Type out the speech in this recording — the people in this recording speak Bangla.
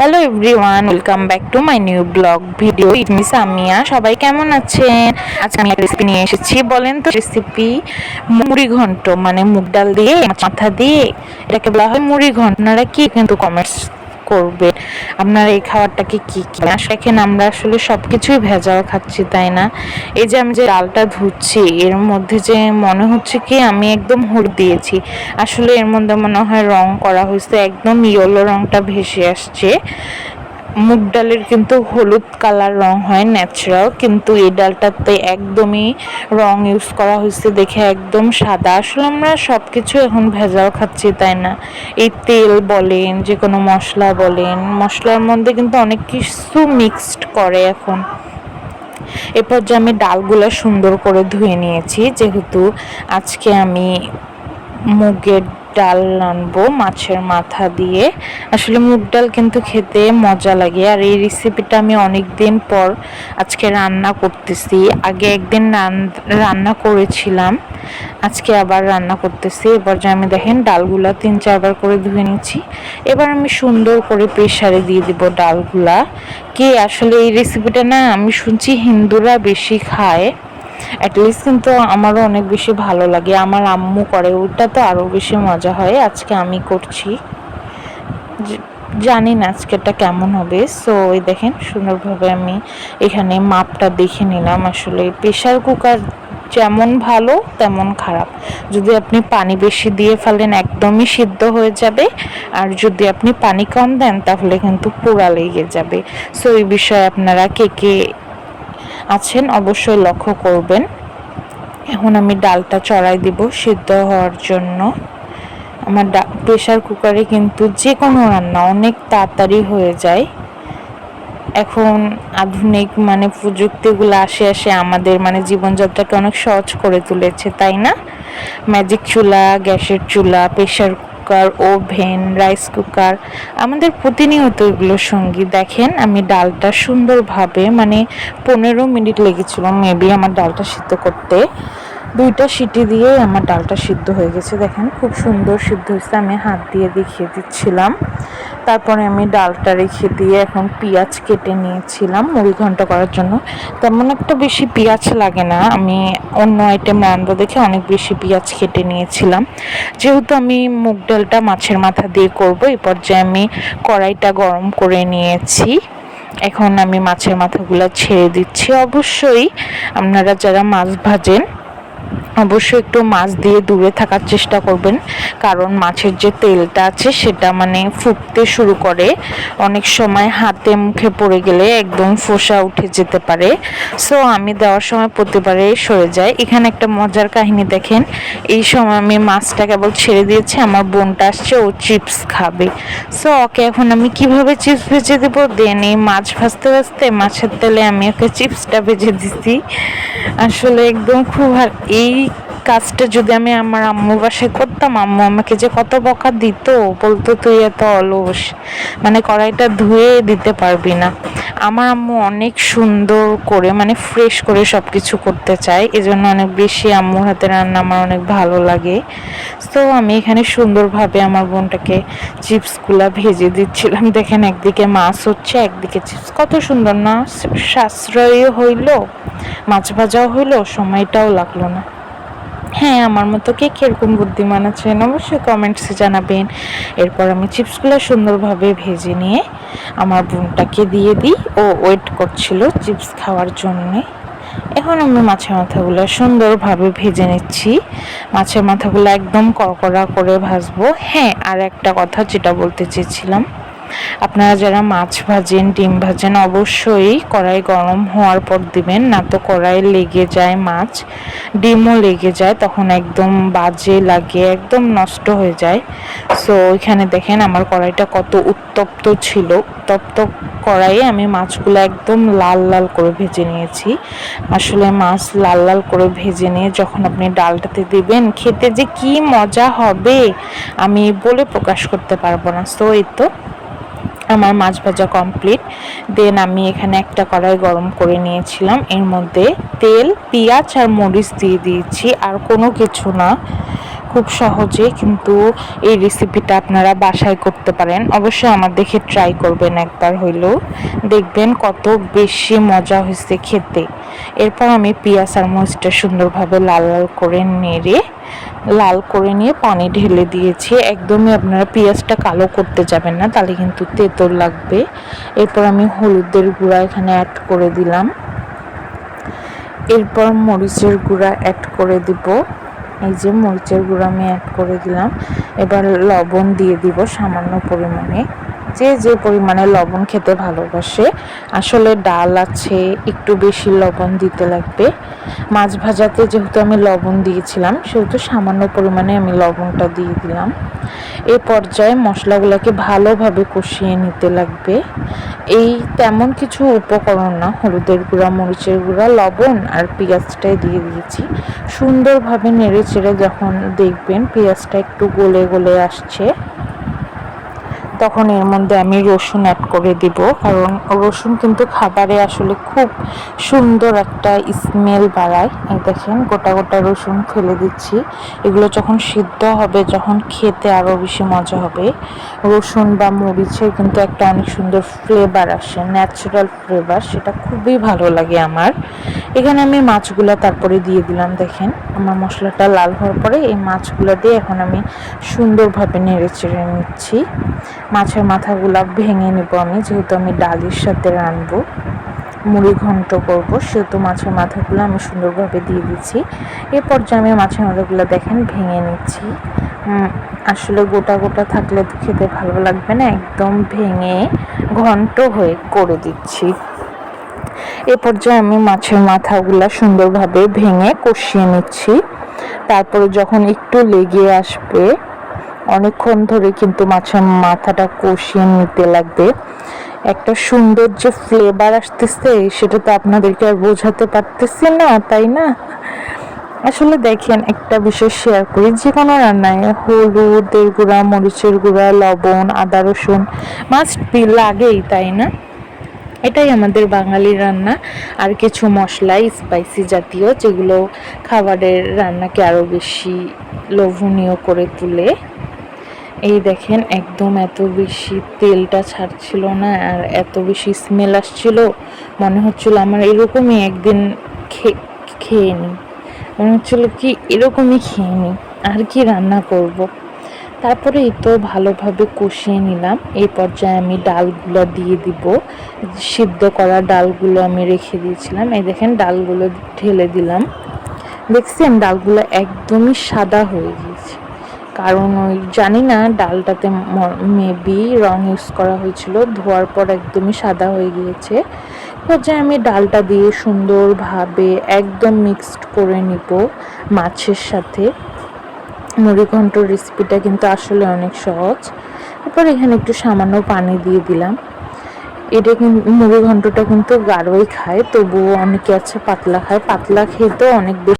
Hello everyone welcome back to my new blog video it miss Amiya সবাই কেমন আছেন? আজকে আমি একটা রেসিপি নিয়ে এসেছি। বলেন তো রেসিপি মুড়ি ঘন্ট মানে মুগ ডাল দিয়ে মাথা দিয়ে, এটাকে বলা হয় মুড়ি ঘন্ট। আপনারা কি কিন্তু কমেন্টস করবে? আপনার এই খাবারটাকে কি কি? দেখেন, আমরা আসলে সব কিছুই ভেজাল খাচ্ছি, তাই না? এই যে আমি যে ডালটা ধুচ্ছি, এর মধ্যে যে মনে হচ্ছে কি আমি একদম হুড় দিয়েছি। আসলে এর মধ্যে মনে হয় রং করা হয়েছে, একদম ইয়েলো রংটা ভেসে আসছে। মুগ ডালের কিন্তু হলুদ কালার রং হয় ন্যাচারাল কিন্তু এই ডালটাতে একদমই রং ইউজ করা হয়েছে দেখে একদম সাদা। আসলে আমরা সব কিছু এখন ভেজাল খাচ্ছি, তাই না? এই তেল বলেন যে কোনো মশলা বলেন, মশলার মধ্যে কিন্তু অনেক কিছু মিক্সড করে এখন। এরপর যে আমি ডালগুলো সুন্দর করে ধুয়ে নিয়েছি, যেহেতু আজকে আমি মুগের ডাল রানবো মাছের মাথা দিয়ে। আসলে মুগ ডাল কিন্তু খেতে মজা লাগে। আর এই রেসিপিটা আমি অনেক দিন পর আজকে রান্না করতেছি। আগে একদিন রান্না করেছিলাম, আজকে আবার রান্না করতেছি। এবার যে আমি দেখেন ডালগুলা তিন চারবার করে ধুয়ে নিচ্ছি। এবার আমি সুন্দর করে প্রেশারে দিয়ে দিব ডালগুলা। কি আসলে এই রেসিপিটা না, আমি শুনছি হিন্দুরা বেশি খায়। অ্যাটলিস্ট কিন্তু আমারও অনেক বেশি ভালো লাগে। আমার আম্মু করে, ওটা তো আরও বেশি মজা হয়। আজকে আমি করছি। জানি না আজকেরটা কেমন হবে। সো ওই দেখেন, সুন্দরভাবে আমি এখানে মাপটা দেখে নিলাম। আসলে প্রেশার কুকার যেমন ভালো, তেমন খারাপ। যদি আপনি পানি বেশি দিয়ে ফেলেন, একদমই সিদ্ধ হয়ে যাবে। আর যদি আপনি পানি কম দেন, তাহলে কিন্তু পোড়া লেগে যাবে। সো এই বিষয়ে আপনারা কে কে আছেন, অবশ্যই লক্ষ্য করবেন। এখন আমি ডালটা চড়াই দিব সিদ্ধ হওয়ার জন্য। আমার প্রেশার কুকারে কিন্তু যে কোনো রান্না অনেক তাড়াতাড়ি হয়ে যায়। এখন আধুনিক মানে প্রযুক্তিগুলো আসে আসে আমাদের মানে জীবনযাত্রাকে অনেক সহজ করে তুলেছে, তাই না? ম্যাজিক চুলা, গ্যাসের চুলা pressure cooker, oven, rice cooker, আমাদের প্রতিনিয়ত এগুলোর সঙ্গী। দেখেন, আমি ডালটা সুন্দরভাবে মানে পনেরো মিনিট লেগেছিল মেবি আমার ডালটা সিদ্ধ করতে। দুইটা সিটি দিয়ে আমার ডালটা সিদ্ধ হয়ে গেছে। দেখেন, খুব সুন্দর সিদ্ধ হয়েছে। আমি হাত দিয়ে দেখিয়ে দিচ্ছিলাম। তারপরে আমি ডালটা রেখে দিয়ে এখন পেঁয়াজ কেটে নিয়েছিলাম মুড়ি ঘন্ট করার জন্য। তেমন একটা বেশি পেঁয়াজ লাগে না। আমি অন্য আইটেম রান্না দেখে অনেক বেশি পেঁয়াজ কেটে নিয়েছিলাম। যেহেতু আমি মুগ ডালটা মাছের মাথা দিয়ে করব, এই পর্যায়ে আমি কড়াইটা গরম করে নিয়েছি। এখন আমি মাছের মাথাগুলো ছেড়ে দিচ্ছি। অবশ্যই আপনারা যারা মাছ ভাজেন অবশ্যই একটু মাছ দিয়ে দূরে থাকার চেষ্টা করবেন, কারণ মাছের যে তেলটা আছে সেটা মানে ফুটতে শুরু করে, অনেক সময় হাতে মুখে পড়ে গেলে একদম ফোসা উঠে যেতে পারে। সো আমি দেওয়ার সময় প্রতিবারে সরে যায় এখানে একটা মজার কাহিনী দেখেন। এই সময় আমি মাছটা কেবল ছেড়ে দিয়েছি, আমার বোনটা আসছে, ও চিপস খাবে। সো ওকে এখন আমি কীভাবে চিপস ভেজে দেবো? দেন এই মাছ ভাজতে ভাজতে মাছের তেলে আমি ওকে চিপসটা ভেজে দিছি। আসলে একদম খুব এই কাজটা যদি আমি আমার আম্মুর বাসায় করতাম, আম্মু আমাকে যে কত বকা দিত, বলতো, তুই এত অলস মানে কড়াইটা ধুয়ে দিতে পারবি না। আমার আম্মু অনেক সুন্দর করে মানে ফ্রেশ করে সব কিছু করতে চায়। এজন্য অনেক বেশি আম্মুর হাতে রান্না আমার অনেক ভালো লাগে। তো আমি এখানে সুন্দরভাবে আমার বোনটাকে চিপসগুলা ভেজে দিচ্ছিলাম। দেখেন একদিকে মাছ হচ্ছে, একদিকে চিপস। কত সুন্দর না? সাশ্রয়ী হইল, মাছ ভাজাও হইল, সময়টাও লাগল না। হ্যাঁ আমার মতো কে কীরকম বুদ্ধিমান আছেন? অবশ্যই কমেন্টসে জানাবেন। এরপর আমি চিপসগুলো সুন্দরভাবে ভেজে নিয়ে আমার বোনটাকে দিয়ে দিই। ও ওয়েট করছিল চিপস খাওয়ার জন্যে। এখন আমি মাছের মাথাগুলো সুন্দরভাবে ভেজে নিচ্ছি। মাছের মাথাগুলো একদম কড়কড়া করে ভাজবো। হ্যাঁ আর একটা কথা যেটা বলতে চেয়েছিলাম। আপনারা যারা মাছ ভাজেন, ডিম ভাজেন, অবশ্যই কড়াই গরম হওয়ার পর দিবেন, না তো কড়াই লেগে যায় মাছ, ডিমও লেগে যায়, তখন একদম বাজে লাগে, একদম নষ্ট হয়ে যায়। সো ওইখানে দেখেন আমার কড়াইটা কত উত্তপ্ত ছিল। উত্তপ্ত কড়াইয়ে আমি মাছগুলো একদম লাল লাল করে ভেজে নিয়েছি। আসলে মাছ লাল লাল করে ভেজে নিয়ে যখন আপনি ডালটাতে দিবেন, খেতে যে কি মজা হবে, আমি বলে প্রকাশ করতে পারব না। সো এই তো। আমার মাছ ভাজা কমপ্লিট দেন আমি এখানে একটা কড়াই গরম করে নিয়েছিলাম। এর মধ্যে তেল, পেঁয়াজ আর মরিচ দিয়ে দিয়েছি। আর কোনো কিছু না। খুব সহজে কিন্তু এই রেসিপিটা আপনারা বাসায় করতে পারেন। অবশ্যই আমার দেখে ট্রাই করবেন একবার হইলেও। দেখবেন কত বেশি মজা হয়েছে খেতে। এরপর আমি পেঁয়াজ আর মরিচটা সুন্দরভাবে লাল লাল করে নেড়ে লাল করে নিয়ে পানি ঢেলে দিয়েছি। একদমই আপনারা পেঁয়াজটা কালো করতে যাবেন না, তাহলে কিন্তু তেঁতর লাগবে। এরপর আমি হলুদের গুঁড়া এখানে অ্যাড করে দিলাম। এরপর মরিচের গুঁড়া অ্যাড করে দিব। এই যে মরিচের গুঁড়া আমি অ্যাড করে দিলাম। এবার লবণ দিয়ে দিব সামান্য পরিমাণে। যে যে পরিমাণে লবণ খেতে ভালোবাসে, আসলে ডাল আছে, একটু বেশি লবণ দিতে লাগবে। মাছ ভাজাতে যেহেতু আমি লবণ দিয়েছিলাম, সেহেতু সামান্য পরিমাণে আমি লবণটা দিয়ে দিলাম। এই পর্যায়ে মশলাগুলোকে ভালোভাবে কষিয়ে নিতে লাগবে। এই তেমন কিছু উপকরণ না, হলুদের গুঁড়া, মরিচের গুঁড়া, লবণ আর পেঁয়াজটাই দিয়ে দিয়েছি। সুন্দরভাবে নেড়ে চেড়ে যখন দেখবেন পেঁয়াজটা একটু গলে গলে আসছে তখন এর মধ্যে আমি রসুন অ্যাড করে দিব, কারণ রসুন কিন্তু খাবারে আসলে খুব সুন্দর একটা স্মেল বাড়ায়। এই দেখেন, গোটা গোটা রসুন ফেলে দিচ্ছি। এগুলো যখন সিদ্ধ হবে, যখন খেতে আরও বেশি মজা হবে, রসুন বা মরিচের কিন্তু একটা অনেক সুন্দর ফ্লেভার আসে ন্যাচারাল ফ্লেভার সেটা খুবই ভালো লাগে আমার। এখানে আমি মাছগুলো তারপরে দিয়ে দিলাম, দেখেন। আমার মশলাটা লাল হওয়ার পরে এই মাছগুলো দিয়ে এখন আমি সুন্দরভাবে নেড়ে চেড়ে নিচ্ছি। মাছের মাথাগুলো ভেঙে নেব আমি, যেহেতু আমি ডালির সাথে রানবো মুড়ি ঘন্ট করব, সেহেতু মাছের মাথাগুলো আমি সুন্দরভাবে দিয়ে দিচ্ছি। এ পর্যায়ে আমি মাছের মাথাগুলো দেখেন ভেঙে নিচ্ছি। আসলে গোটা গোটা থাকলে তো খেতে ভালো লাগবে না, একদম ভেঙে ঘন্ট হয়ে করে দিচ্ছি। এ পর্যায়ে আমি মাছের মাথাগুলা সুন্দরভাবে ভেঙে কষিয়ে নিচ্ছি। তারপরে যখন একটু লেগে আসবে, অনেকক্ষণ ধরে কিন্তু মাছের মাথাটা কষিয়ে নিতে লাগবে। একটা সুন্দর যে ফ্লেভার আসতেছে, সেটা তো আপনাদেরকে আর বোঝাতে পারতেছি না, তাই না? আসলে দেখেন, একটা বিষয় শেয়ার করি, যে কোনো রান্নায় হলুদের গুঁড়া, মরিচের গুঁড়া, লবণ, আদা, রসুন মাস্ট বি লাগেই, তাই না? এটাই আমাদের বাঙালির রান্না। আর কিছু মশলা স্পাইসি জাতীয়, যেগুলো খাবারের রান্নাকে আরও বেশি লোভনীয় করে তুলে। এই দেখেন, একদম এত বেশি তেলটা ছাড়ছিল না, আর এত বেশি স্মেল আসছিল। মনে হচ্ছিল আমার এরকমই একদিন খেয়ে নিই মনে হচ্ছিল কি এরকমই খেয়ে নিই আর কি রান্না করব। তারপরে এই তো ভালোভাবে কষিয়ে নিলাম। এই পর্যায়ে আমি ডালগুলো দিয়ে দিব। সিদ্ধ করা ডালগুলো আমি রেখে দিয়েছিলাম। এই দেখেন ডালগুলো ঢেলে দিলাম। দেখছেন ডালগুলো একদমই সাদা হয়ে গিয়েছে। কারণ ওই জানি না ডালটাতে মেবি রং ইউজ করা হয়েছিল, ধোয়ার পর একদমই সাদা হয়ে গিয়েছে। পর্যায়ে আমি ডালটা দিয়ে সুন্দরভাবে একদম মিক্সড করে নিব মাছের সাথে। মুড়িঘণ্টর রেসিপিটা কিন্তু আসলে অনেক সহজ। তারপর এখানে একটু সামান্য পানি দিয়ে দিলাম। এটা কিন্তু মুড়িঘণ্টটা কিন্তু গাঢ়ই খায়, তবুও অনেকে আছে পাতলা খায়। পাতলা খেতেও অনেক বেশি